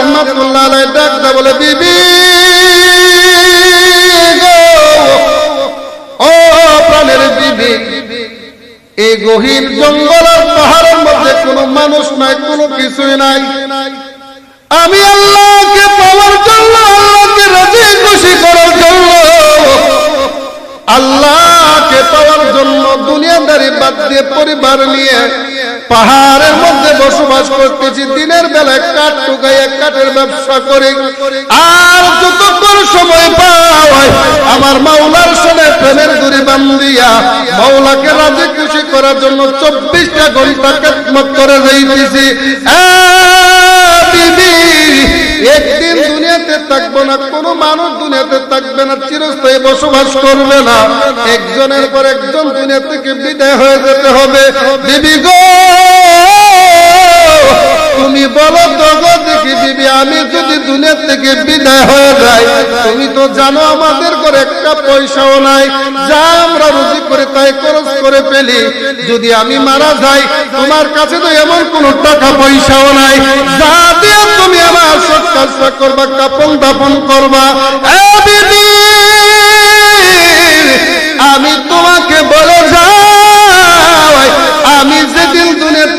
রহমাতুল্লাহ ডাকতে পাহাড়ের মধ্যে কোনো মানুষ নাই, কোনো কিছুই নাই। আমি আল্লাহকে পাওয়ার জন্য, আল্লাহকে রাজি, খুশি করার জন্য, আল্লাহকে পাওয়ার জন্য দুনিয়াদারি বাদ দিয়ে পরিবার নিয়ে পাহাড়ের মধ্যে বসবাস করতেছি, দিনের বেলায় কাঠ টুকাইয়া কাঠের ব্যবসা করি। আর যতক্ষণ সময় পাওয়ায় আমার মাওলার সঙ্গে প্রেমের দূরে বান্দিয়া মাওলাকে রাজি খুশি করার জন্য চব্বিশটা ঘণ্টা খেদমত করে যাইতেছি। বিবি একদিন দুনিয়াতে থাকব না, কোনো মানুষ দুনিয়াতে থাকবে না, চিরস্থায়ী বসবাস করবে না। একজনের পর একজন দুনিয়া থেকে বিদায় হয়ে যেতে হবে। দিবি গো! তুমি বলো তো গো বিবি, আমি যদি দুনিয়া থেকে বিদায় হয়ে যাই, তুমি তো জানো আমাদের ঘরে একটা পয়সাও নাই। যা আমরা রুজি করে তাই খরচ করে ফেলি। যদি আমি মারা যাই, তোমার কাছে তো এমন কোন টাকা পয়সাও নাই। যা দিয়ে তুমি আমার সৎকাজটা করবা, কাপন দাপন করবা। আমি তোমাকে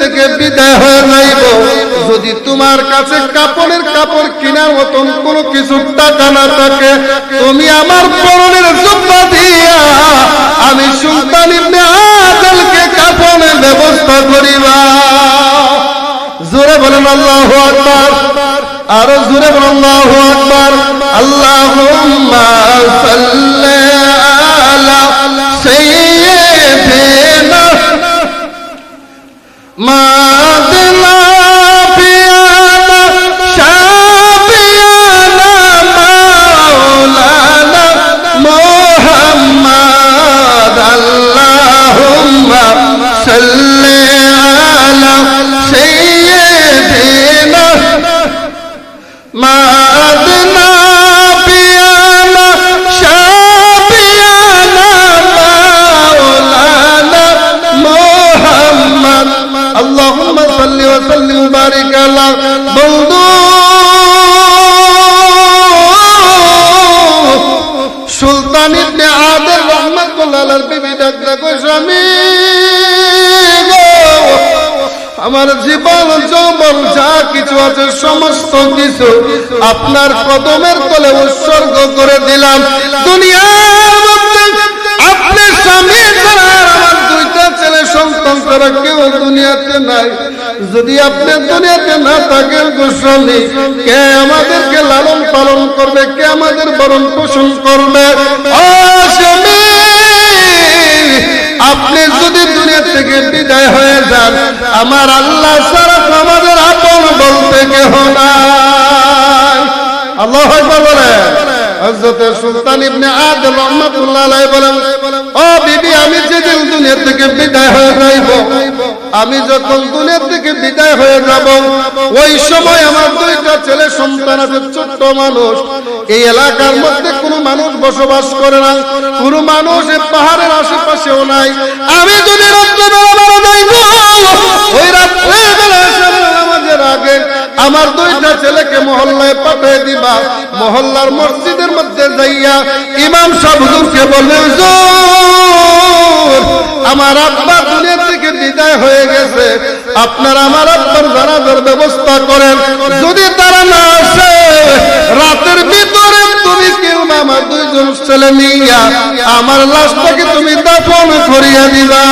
থেকে বিদায় হয়ে যাইব যদি তোমার কাছে কাপড়ের কাপড় কেনার মতন কিছু টাকা না থাকে, তুমি আমার পরনের দিয়া আমি সুলতান ইবনে আদলকে ব্যবস্থা করিবা। জোরে বলেন আল্লাহু আকবার। আরও জোরে বলেন আল্লাহু আকবার। আল্লাহুম্মা সাল্লি আলা সাইয়্যিদিনা মাদনা আমার জীবন, যৌবন, যা কিছু আছে, সমস্ত কিছু আপনার কদমের তলে উৎসর্গ করে দিলাম। দুনিয়ার মধ্যে আপনি স্বামী লালন পালন কে আমাদের বরণ আপনি যদি দুনিয়া থেকে বিদায় হয়ে আমার আল্লাহ সারা আমাদের আপন বলতে কেহ নাই। আল্লাহ বলে আমি যখন থেকে বিদায় হয়ে যাব, ওই সময় আমার দুইটা ছেলে সন্তান আছে, ছোট্ট মানুষ। এই এলাকার মধ্যে কোনো মানুষ বসবাস করে না, কোনো মানুষ পাহাড়ের আশেপাশেও নাই। আমি যদি রাত্রেবেলা আমার দুইটা ছেলেকে মহল্লায় পাঠিয়ে দিবা। মহল্লার মসজিদের মধ্যে যাইয়া ইমাম সাহেব বলবে আমার আব্বা দুনিয়া থেকে বিদায় হয়ে গেছে। আপনার আমার আব্বার জানাজার ব্যবস্থা করেন। যদি তারা না আসে, রাতের ভিতরে তুমি কেউ আমার দুইজন ছেলে নিয়া আমার লাশটাকে তুমি দাফন করিয়া দিবা।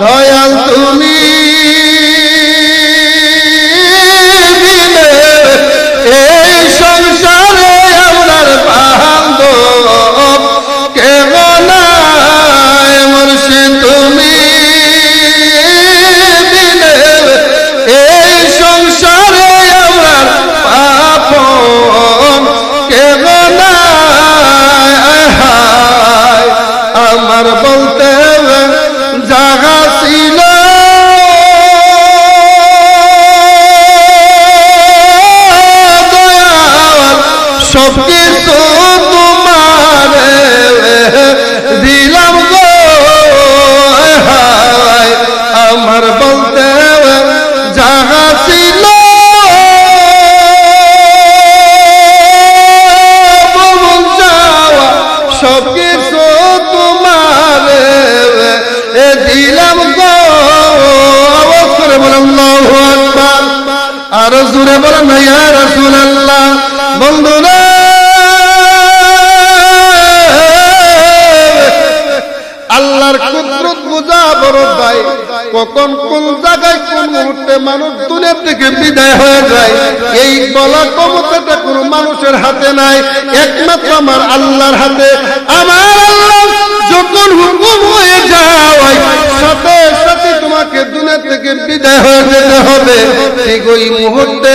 দয়াল তুমি সব কিছু তোমার দিলাম গো। আওয়াজ করে বলেন, আল্লাহু আর জোরে বন্ধুরা, আল্লাহর কুদরত বুঝা বড় ভাই কখন কোন জায়গায় মানুষ দুনিয়া থেকে বিদায় হয়ে যায়। এই বলা ক্ষমতাটা কোন মানুষের হাতে নাই। একমাত্র আমার আল্লাহর হাতে। আমার আল্লাহ যখন হুকুম হয়ে যায় সাথে সাথে তোমাকে দুনিয়া থেকে বিদায় হয়ে যেতে হবে। ঠিক ওই মুহূর্তে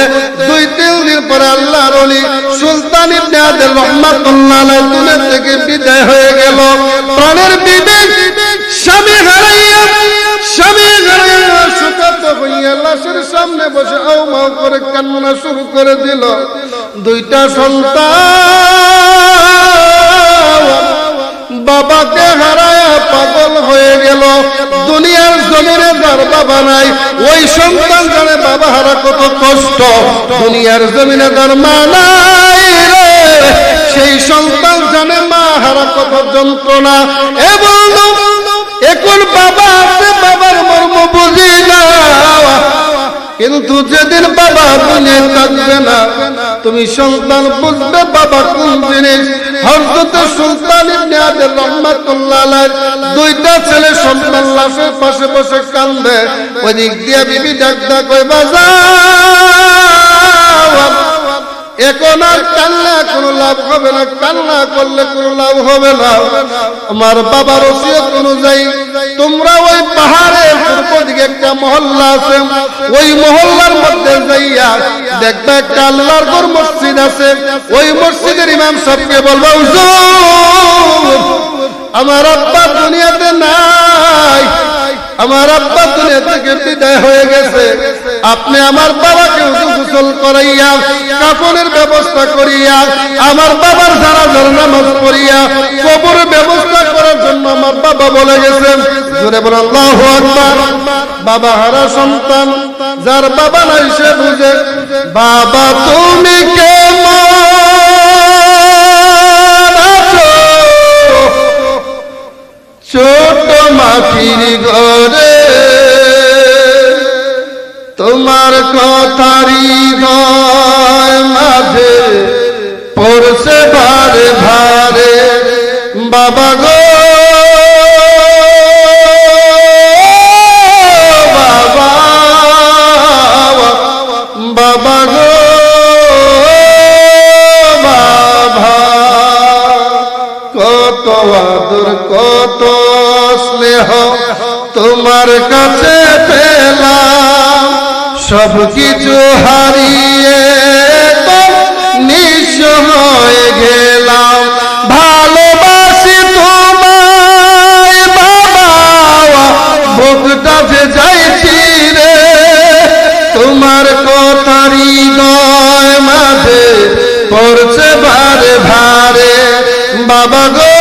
দুই তিন দিন পরে আল্লাহর অলি সুলতান ইবনে আদল রহমাতুল্লাহ দুনিয়া থেকে বিদায় হয়ে গেল। প্রাণের লাশের সামনে বসে আও করে কান্না শুরু করে দিল। দুইটা সন্তান বাবাকে হারায়া পাগল হয়ে গেল। দুনিয়ার জমিনে যার বাবা নাই, ওই সন্তান জানে বাবা হারা কত কষ্ট। দুনিয়ার জমিনে যার মা নাই সেই সন্তান জানে মা হারা কত যন্ত্রণা। এবং এখন বাবা আছে, বাবার মর্ম বুঝি না। কিন্তু যেদিন বাবা দুনিয়া থাকবে না, তুমি সন্তান বুঝবে বাবা কোন জিনিস? রাহমাতুল্লাহ দুইটা ছেলে সন্তান লাশের পাশে বসে কান্দে বিবি বাজার এখন আর কান্না, কোনো লাভ হবে না, কান্না করলে কোনো লাভ হবে না। আমার বাবার ওসিয়ত অনুযায়ী তোমরা ওই পাহাড়ের পূর্ব দিকে একটা মহল্লা আছে। ওই মহল্লার মধ্যে যাইয়া দেখবে একটা আল্লাহর ঘর মসজিদ আছে। ওই মসজিদের ইমাম সাহেবকে বলব আমার আব্বা দুনিয়াতে নাই। আমার আব্বা দুনিয়া থেকে বিদায় হয়ে গেছে। আপনি আমার বাবাকে গোসল করাইয়া, কাফনের ব্যবস্থা করিয়া, আমার বাবার জানাজার নামাজ পড়িয়া কবর ব্যবস্থা করার জন্য আমার বাবা বলে গেছেন। জোরে বলে, আল্লাহু আকবার। বাবা হারা সন্তান, যার বাবা নাই সে বুঝে, বাবা, তুমি কেমন ছোট মাটির ঘরে তোমার কথারি মাঝে পড়ছে ভারে ভারে। বাবা গো, বাবা বাবা গো, বাবা। কত আদর, কত স্নেহ তোমার কাছে। সব কিছু হারিয়ে তো নিঃস্ব হয়ে গেলাম। ভালোবাসি তোমায় বাবা বুকটা যাইছি রে। তোমার কথারি গয় মাঝে পড়ছে ভারে ভারে বাবা গো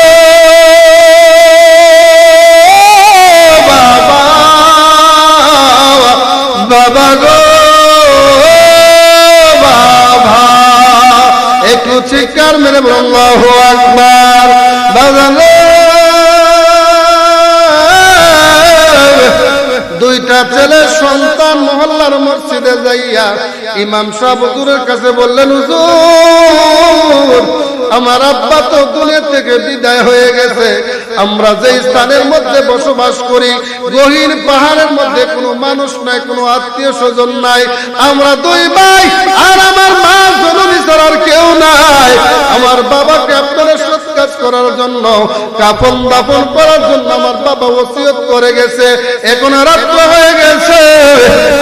বাবা গো, বাবা। একটু চিৎকার মেরে ব্রহ্মাহ আকবার। বাবা দুইটা ছেলে সন্তান মহল্লার মসজিদে যাইয়া ইমাম সাহেব হুজুরের কাছে বললেন, হুজুর, আমার আব্বা তো দুনিয়া থেকে বিদায় হয়ে গেছে। আমরা যে স্থানের মধ্যে বসবাস করি, গহীন পাহাড়ের মধ্যে কোনো মানুষ নাই, কোনো আত্মীয় স্বজন নাই। আমরা দুই ভাই আর আমার মা জননী ছাড়ার কেউ নাই। আমার বাবাকে আপনারা সৎ কাজ করার জন্য দাফন করার জন্য আমার বাবা ওসিয়ত করে গেছে। এখন রাত্র হয়ে গেছে।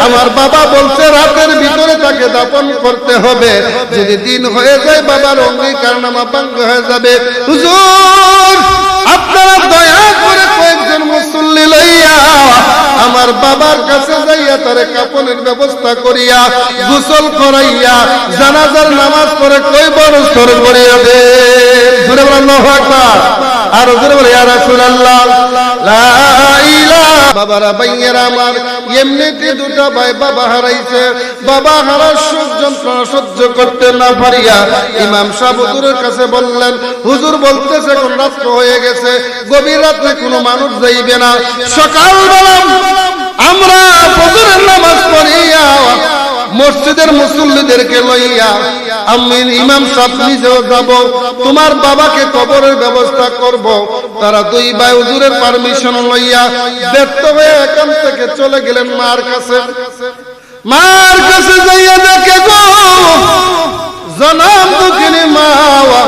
আমার বাবা বলছে, রাতের ভিতরে তাকে দাফন করতে হবে। যদি দিন হয়ে যায়, বাবার অঙ্গীকার নামা ভঙ্গ হয়ে যাবে। হুজুর! বাবার কাছে যাইয়া তারে কাপনের ব্যবস্থা করিয়া গোসল করাইয়া জানাজার নামাজ পড়ে কই বড় স্তর করিয়া দে। আর বলে বাবারা, ভাইয়েরা আমার, এমনিতে দুটা ভাই বাবা হারাইছে। বাবা হারার সুখ যন্ত্রণা সহ্য করতে না পারিয়া ইমাম হুজুরের কাছে বললেন, হুজুর বলতেছে, এখন রাত্র হয়ে গেছে, গভীর রাত্রে কোনো মানুষ যাইবে না। সকালবেলা আমরা ফজরের নামাজ পড়িয়া মসজিদের মুসল্লিদেরকে লইয়া আমি ইমাম সাহেব নিজেও যাব, তোমার বাবাকে কবরের ব্যবস্থা করব। তারা দুই ভাই হুজুরের পারমিশন লইয়া ব্যর্থ হয়ে এখান থেকে চলে গেলেন মার কাছে। মার কাছে যাইয়া দেখে গো জনাম দুঃখিনী মাওয়া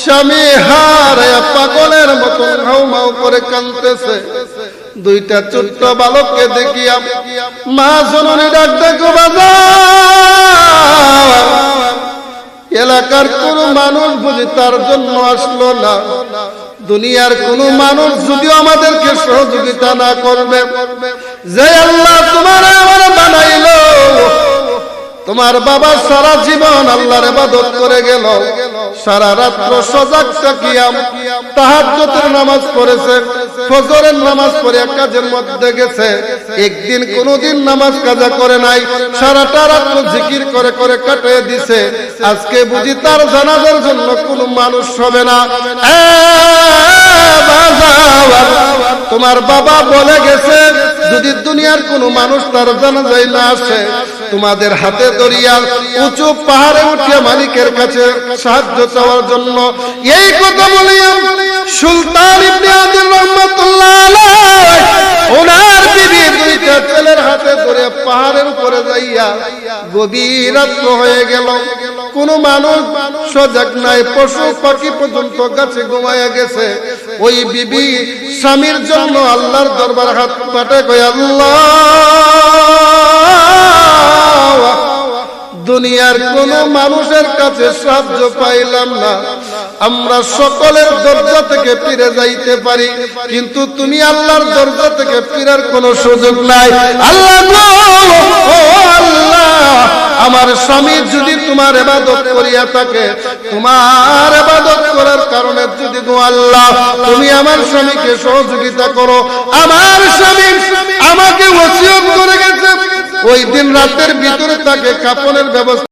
স্বামী হারায়া পাগলের মতো হাউ মাউ করে কানতেছে দুইটা ছোট্ট বালককে দেখিয়া মা জননী ডাক দেখো বাজার। এলাকার কোন মানুষ বুঝি তার জন্য আসলো না। দুনিয়ার কোন মানুষ যদিও আমাদেরকে সহযোগিতা না করবে। যে আল্লাহ তোমার আমার বানাইলো, তোমার বাবা সারা জীবন আল্লাহর ইবাদত করে গেল। সারা রাত্র সজাগ থাকিয়াম, তাহাজ্জুদের নামাজ পড়েছে। ফজরের নামাজ পড়ে কাজের মধ্যে গেছে। একদিন কোনোদিন নামাজ কাজা করে নাই, সারাটা রাত্র জিকির করে করে কাটিয়ে দিছে। আজকে বুঝি তার জানাজার জন্য কোনো মানুষ হবে না। তোমার বাবা বলে গেছে, যদি দুনিয়ার কোনো মানুষ তার জানাজায় না আসে, তোমাদের হাতে দরিয়া উঁচু পাহাড়ে উঠিয়া মালিকের কাছে সাহায্য চাওয়ার জন্য। এই কথা বলিয়া সুলতান ইবনে আদিল রহমাতুল্লাহ ওনার বিবি দুইটা ছেলের হাতে ধরে পাহাড়ের উপরে যাইয়া গভীর রাত্র হয়ে গেল। কোন মানুষ সজাগ নাই, পশু পাখি পর্যন্ত গাছে ঘুমাইয়া গেছে। ওই বিবি স্বামীর জন্য আল্লাহর দরবার হাত পাটে কই আল্লাহ, দুনিয়ার কোন মানুষের কাছে সাহায্য পাইলাম না। আমরা সকলের দরজা থেকে ফিরে যাইতে পারি, কিন্তু তুমি আল্লাহর দরজা থেকে ফিরার কোনো সুযোগ নাই। আল্লাহ আমার স্বামী যদি তোমার এবাদত করিয়া থাকে, তোমার এবাদত করার কারণে যদি গো আল্লাহ, তুমি আমার স্বামীকে সহযোগিতা করো, আমার স্বামী আমাকে ওসিয়ত করে গেছে। ওই দিন রাতের ভিতরে তাকে কাপনের ব্যবস্থা